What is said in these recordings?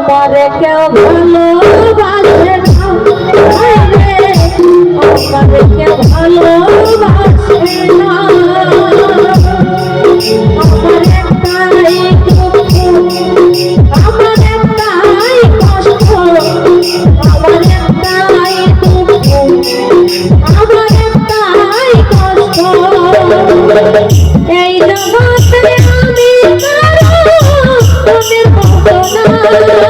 আমার কেউ ভালোবাসে আমার কেউ ভালোবাসে না আমার একটাই দুঃখ আমার একটাই কষ্ট আমার একটাই দুঃখ আমার একটাই কষ্ট এই জগতে আমি কারও মনের মতো না।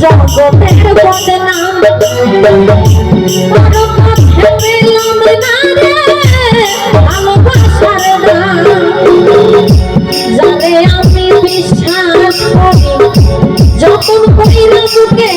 জগতের বদনাম পরমাত্মা পেলাম না মন কইল বুকে